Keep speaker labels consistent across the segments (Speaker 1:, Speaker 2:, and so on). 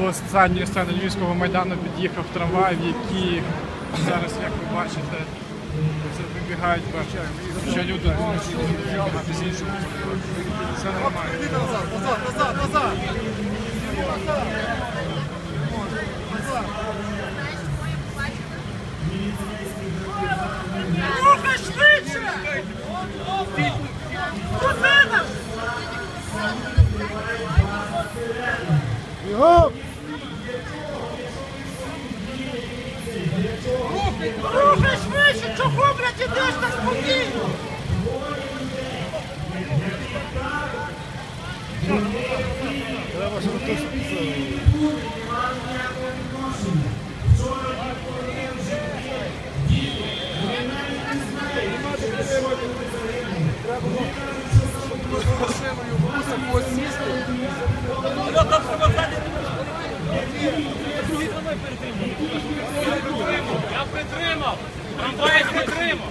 Speaker 1: до сцени Львівського майдану під'їхав трамвай, в який зараз, як ви бачите, це вибігають, що люди вибігати з іншого. Це нормально.
Speaker 2: Назад, назад, назад, назад.
Speaker 3: Швидше! Куди
Speaker 2: Бігом!
Speaker 3: Рухай швидше! Чого, блядь, ідеш так спокійно?
Speaker 2: Треба, щоб хтось
Speaker 4: Я притримав! Трамвай притримав!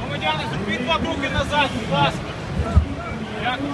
Speaker 4: Громадяни, зробіть два кроки назад, будь ласка. Дякую.